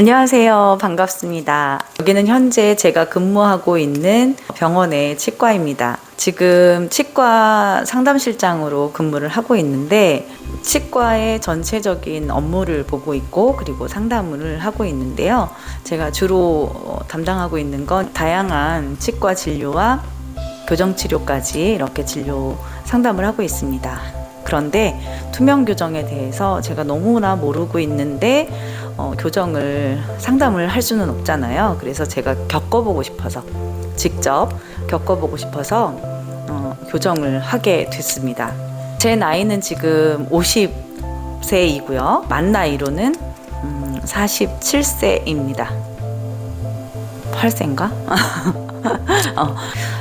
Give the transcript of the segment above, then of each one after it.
안녕하세요. 반갑습니다. 여기는 현재 제가 근무하고 있는 병원의 치과입니다. 지금 치과 상담실장으로 근무를 하고 있는데 치과의 전체적인 업무를 보고 있고 그리고 상담을 하고 있는데요. 제가 주로 어, 담당하고 있는 건 다양한 치과 진료와 교정 치료까지 이렇게 진료 상담을 하고 있습니다. 그런데 투명 교정에 대해서 제가 너무나 모르고 있는데 어, 교정을 상담을 할 수는 없잖아요. 그래서 제가 겪어보고 싶어서 직접 겪어보고 싶어서 어, 교정을 하게 됐습니다. 제 나이는 지금 50세이고요. 만 나이로는 음, 47세입니다. 8세인가? 어,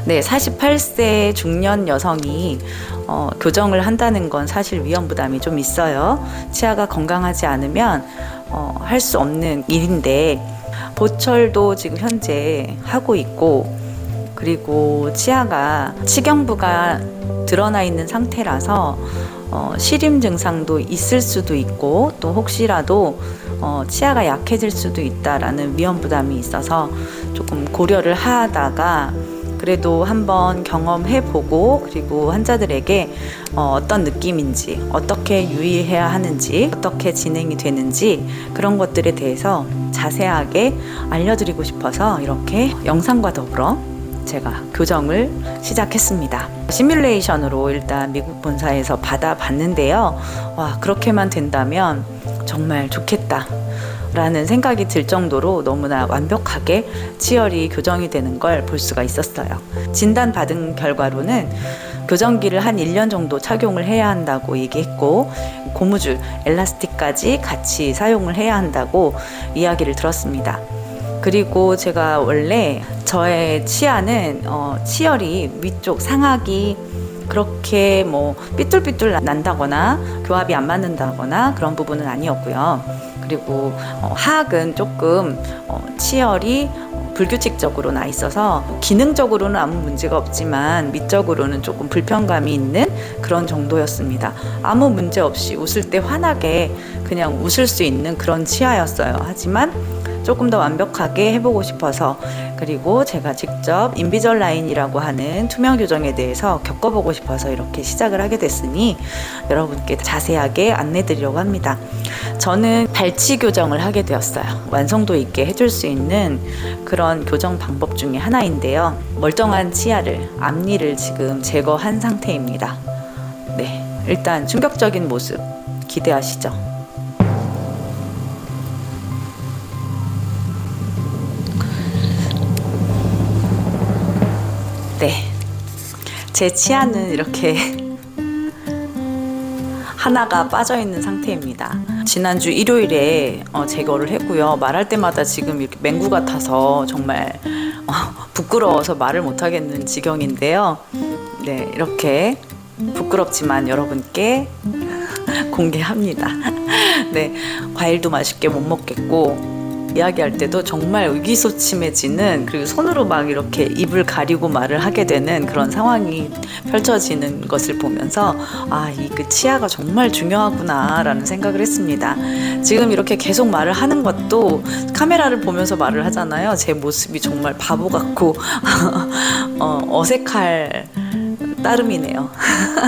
네, 48세 중년 여성이 어, 교정을 한다는 건 사실 위험 부담이 좀 있어요. 치아가 건강하지 않으면 어, 할 수 없는 일인데 보철도 지금 현재 하고 있고 그리고 치아가 치경부가 드러나 있는 상태라서 어, 시림 증상도 있을 수도 있고 또 혹시라도 어, 치아가 약해질 수도 있다라는 위험 부담이 있어서 조금 고려를 하다가 그래도 한번 경험해 보고 그리고 환자들에게 어, 어떤 느낌인지 어떻게 유의해야 하는지 어떻게 진행이 되는지 그런 것들에 대해서 자세하게 알려드리고 싶어서 이렇게 영상과 더불어 제가 교정을 시작했습니다. 시뮬레이션으로 일단 미국 본사에서 받아봤는데요. 와, 그렇게만 된다면 정말 좋겠다. 라는 생각이 들 정도로 너무나 완벽하게 치열이 교정이 되는 걸 볼 수가 있었어요. 진단 받은 결과로는 교정기를 한 1년 정도 착용을 해야 한다고 얘기했고 고무줄, 엘라스틱까지 같이 사용을 해야 한다고 이야기를 들었습니다. 그리고 제가 원래 저의 치아는 어, 치열이 위쪽 상악이 그렇게 뭐 삐뚤삐뚤 난다거나 교합이 안 맞는다거나 그런 부분은 아니었고요. 그리고 어, 하악은 조금 어, 치열이 불규칙적으로 나 있어서 기능적으로는 아무 문제가 없지만 미적으로는 조금 불편감이 있는 그런 정도였습니다. 아무 문제 없이 웃을 때 환하게 그냥 웃을 수 있는 그런 치아였어요. 하지만 조금 더 완벽하게 해보고 싶어서 그리고 제가 직접 인비절 라인이라고 하는 투명 교정에 대해서 겪어보고 싶어서 이렇게 시작을 하게 됐으니 여러분께 자세하게 안내 드리려고 합니다. 저는 발치 교정을 하게 되었어요. 완성도 있게 해줄 수 있는 그런 교정 방법 중에 하나인데요. 멀쩡한 치아를, 앞니를 지금 제거한 상태입니다. 네. 일단 충격적인 모습 기대하시죠. 네. 제 치아는 이렇게 하나가 빠져 있는 상태입니다. 지난주 일요일에 어, 제거를 했고요. 말할 때마다 지금 이렇게 맹구 같아서 정말 어, 부끄러워서 말을 못 하겠는 지경인데요. 네, 이렇게 부끄럽지만 여러분께 공개합니다. 네, 과일도 맛있게 못 먹겠고 이야기할 때도 정말 의기소침해지는 그리고 손으로 막 이렇게 입을 가리고 말을 하게 되는 그런 상황이 펼쳐지는 것을 보면서 아, 이 그 치아가 정말 중요하구나라는 생각을 했습니다. 지금 이렇게 계속 말을 하는 것도 카메라를 보면서 말을 하잖아요. 제 모습이 정말 바보 같고 어, 어색할 따름이네요.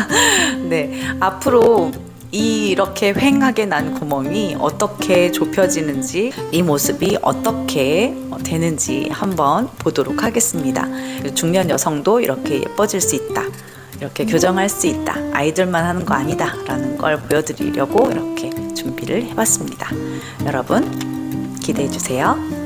네, 앞으로 이렇게 횡하게 난 구멍이 어떻게 좁혀지는지 이 모습이 어떻게 되는지 한번 보도록 하겠습니다. 중년 여성도 이렇게 예뻐질 수 있다. 이렇게 교정할 수 있다. 아이들만 하는 거 아니다. 라는 걸 보여드리려고 이렇게 준비를 해봤습니다. 여러분, 기대해 주세요.